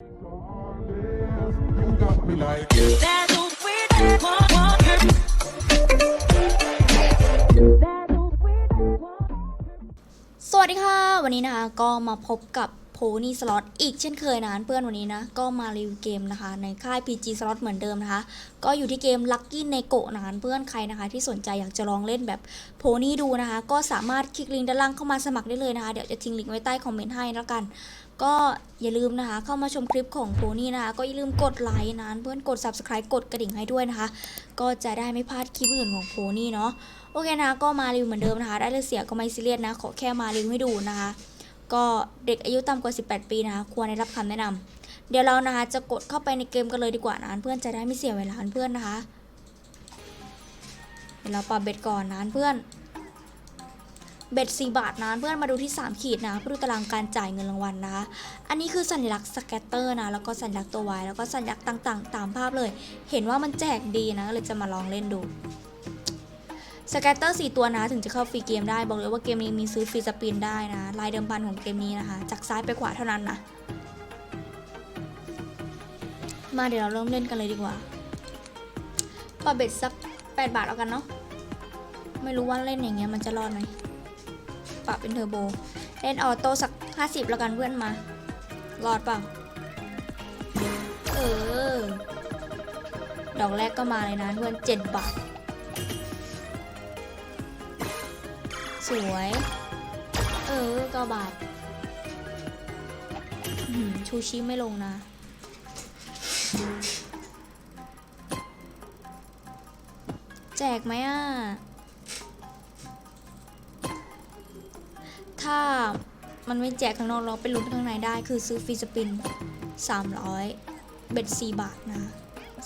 You got me like yeah. สวัสดีค่ะ วันนี้นะคะก็มาพบกับโพนี่สล็อตอีกเช่นเคยนะเพื่อนวันนี้นะก็มารีวิวเกมนะคะ ในค่าย PG สล็อตเหมือนเดิมนะคะ ก็อยู่ที่เกม Lucky n e g o นะคะเพื่อนใครนะคะ ที่สนใจอยากจะลองเล่นแบบโพนี่ดูนะคะ ก็สามารถคลิกลิงก์ด้านล่างเข้ามาสมัครได้เลยนะคะ เดี๋ยวจะทิ้งลิงก์ไว้ใต้คอมเมนต์ให้แล้วกัน ก็อย่าลืมนะคะ เข้ามาชมคลิปของโพนี่นะคะ ก็อย่าลืมกดไลค์นะเพื่อนกด subscribe กดกระดิ่งให้ด้วยนะคะ ก็จะได้ไม่พลาดคลิปอื่นของโพนี่เนาะ อเคนะคะก็มารีวิวเหมือนเดิมนะคะ ได้เลยเสียก็ไม่ซีเรียสนะ ขอแค่มารีวิวให้ดูนะคะ ก็เด็กอายุต่ำกว่า 18 ปีนะคะ ควรได้รับคำแนะนำเดี๋ยวเรานะคะจะกดเข้าไปในเกมกันเลยดีกว่านะเพื่อนจะได้ไม่เสียเวลาเพื่อนนะคะเดี๋ยวเราปรับเบ็ดก่อนนะเพื่อนเบ็ด4บาทนะเพื่อนมาดูที่ 3 ขีดนะเพื่อดูตารางการจ่ายเงินรางวัลนะคะ อันนี้คือสัญลักษณ์สแกตเตอร์นะ แล้วก็สัญลักษณ์ตัววายแล้วก็สัญลักษณ์ต่างๆ ตามภาพเลย เห็นว่ามันแจกดีนะก็เลยจะมาลองเล่นดู สแกตเตอร์ 4 ตัวนะถึงจะเข้าฟรีเกมได้บอกเลยว่าเกมนี้มีซื้อฟรีสปินได้นะลายเดิมพันของเกมนี้นะคะ จากซ้ายไปขวาเท่านั้นนะ มาเดี๋ยวเราเริ่มเล่นกันเลยดีกว่าปรับเบ็ดสัก 8 บาทแล้วกันเนาะไม่รู้ว่าเล่นอย่างเงี้ยมันจะรอดไหมปรับเป็นเทอร์โบ เล่นออโต้สัก 50 แล้วกันเพื่อนมา รอดเปล่าเออ ดอกแรกก็มาเลยนะเพื่อน 7 บาท สวย เออก้าบาทชูชิไม่ลงนะ แจกไหมอะ ถ้ามันไม่แจกข้างนอกเราไปลุ้นข้างในได้ คือซื้อฟรีสปิน 300 เบ็ด4บาทนะ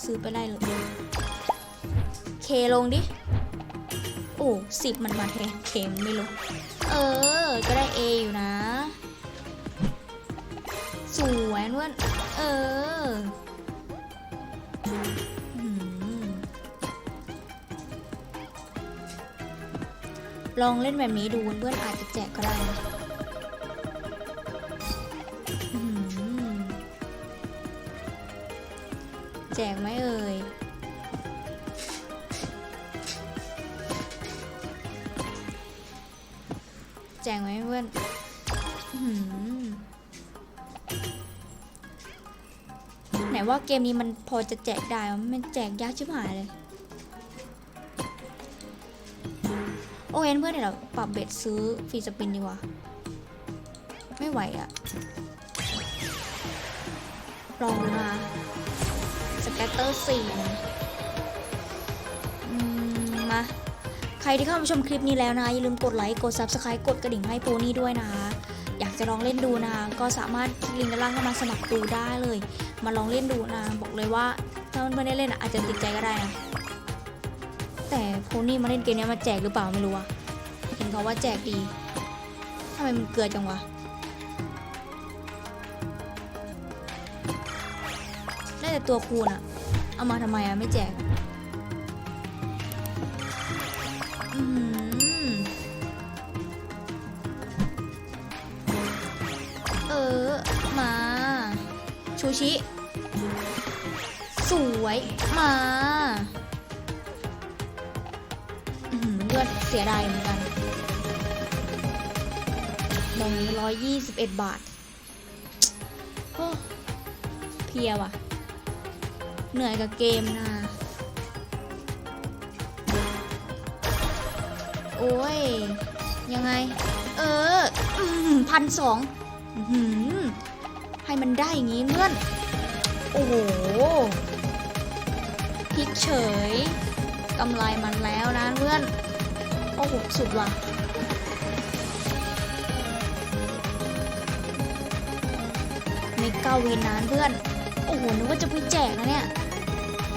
ซื้อไปได้เลยเคลงดิ อ้สิบมันมาแทนเข็มไม่รู้ เออ ก็ได้ A ออยู่นะ สวยนวลเออลองเล่นแบบนี้ดูเพื่อนอาจจะแจกก็ได้แจกไหมเอ่ย แจงไหมเพื่อนไหนว่าเกมนี้มันพอจะแจกได้ มันแจกยากชิบหายเลย โอเคเพื่อนเดี๋ยวเราปรับเบ็ดซื้อฟรีสปินดีกว่า ไม่ไหวอะลองมาสแกตเตอร์สี่มา ใครที่เข้ามาชมคลิปนี้แล้วนะอย่าลืมกดไลค์กด Subscribe กดกระดิ่งให้โพนี่ด้วยนะ อยากจะลองเล่นดูนะก็สามารถคลิกลิงก์ด้านล่างเข้ามาสมัครดูได้เลย มาลองเล่นดูนะบอกเลยว่าถ้าเพื่อนๆได้เล่นอาจจะติดใจก็ได้นะแต่โพนี่มาเล่นเกมนี้มาแจกหรือเปล่าไม่รู้อะเห็นเขาว่าแจกดีทำไมมันเกลือจังวะได้แต่ตัวคูณอะเอามาทำไมอะไม่แจก ออมา ชูชิ สวยมาเลือดเสียดายเหมือนกันตรงนี้ร้อยยี่สิบเอ็ดบาทเพียว่ะ เหนื่อยกับเกมนะโอ้ย ยังไง เออพันสอง ให้มันได้อย่างงี้เพื่อน โอ้โหพลิกเฉยกำไรมันแล้วนะเพื่อน โอ้โห สุดว่ะไม่เก้าวินนานเพื่อน โอ้โห นึกว่าจะไปแจกนะเนี่ย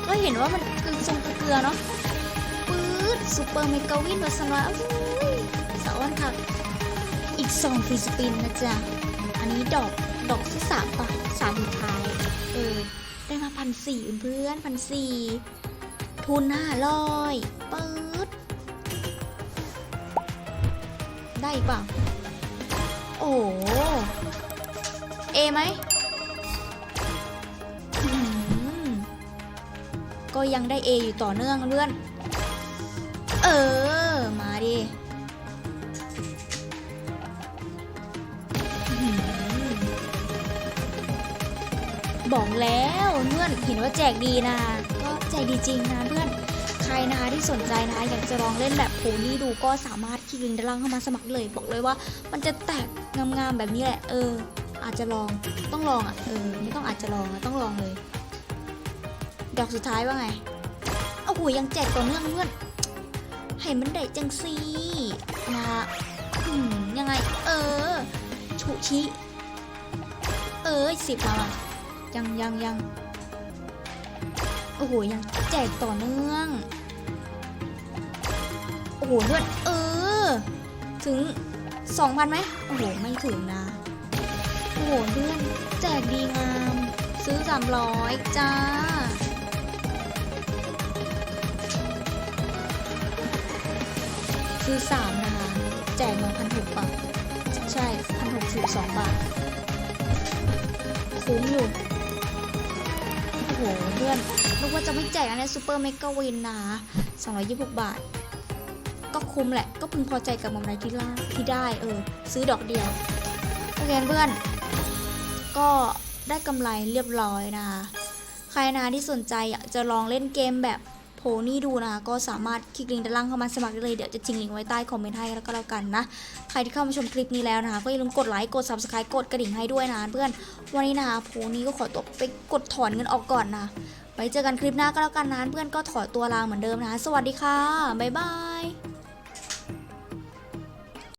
ก็เห็นว่ามันคือทรงเกลือเนาะปื๊ดซูเปอร์เมกาวินวัสนาอุ้ยสะอ้อนค่ะอีกสองฟรีสปินนะจ๊ะ นี้ดอกดอกที่สามต่อสามสุดท้าย เออ ได้มาพันสี่เพื่อนพันสี่ทุนห้าร้อยปื๊ดได้ป่ะโอ้เอไหมก็ยังได้เออยู่ต่อเนื่องเพื่อน เออ มาดิ บอกแล้วเพื่อนเห็นว่าแจกดีนะก็แจกดีจริงนะเพื่อนใครนะคะที่สนใจนะคะอยากจะลองเล่นแบบโพนี่ดูก็สามารถคลิกลิงก์ด้านล่างเข้ามาสมัครเลย บอกเลยว่า มันจะแตกงามๆแบบนี้แหละเออ อาจจะลองต้องลองอะเออไม่ต้องอาจจะลองต้องลองเลยดอกสุดท้ายว่าไงโอ้โหยังแจกต่อเนื่องเพื่อนให้มันได้จังซีนะคะยังไง เออ ชุชิ เออสิบมาว่ะ ยังยังยังโอ้โหยังแจกต่อเนื่อง โอ้โหเพื่อนเออ ถึงสองพันไหมโอ้โห ไม่ถึงนะ โอ้โหเพื่อนแจกดีงาม ซื้อสามร้อยจ้าซื้อสามนะคะแจกมาพันหกบาท ใช่พันหกสิบสองบาท คุ้มอยู่ โอ้โหเพื่อนนึกว่าจะไม่แจกอันนี้ซูเปอร์เมกาวินนะ226 บาท ก็คุ้มแหละ ก็พึงพอใจกับกำไรที่ล่าที่ได้เออ ซื้อดอกเดียวโอเคเพื่อน ก็ได้กำไรเรียบร้อยนะคะใครนะที่สนใจอยากจะลองเล่นเกมแบบ นี่ดูนะคะก็สามารถคลิกลิงก์ด้านล่างเข้ามาสมัครได้เลย เดี๋ยวจะทิ้งลิงก์ไว้ใต้คอมเมนต์ให้แล้วก็แล้วกันนะ ใครที่เข้ามาชมคลิปนี้แล้วนะคะก็อย่าลืมกดไลค์กด subscribe กดกระดิ่งให้ด้วยนะเพื่อนวันนี้นะคะโพนี่ก็ขอตัวไปกดถอนเงินออกก่อนนะไว้เจอกันคลิปหน้าก็แล้วกันนะเพื่อนก็ถอดตัวลาเหมือนเดิมนะคะสวัสดีค่ะบ๊ายบาย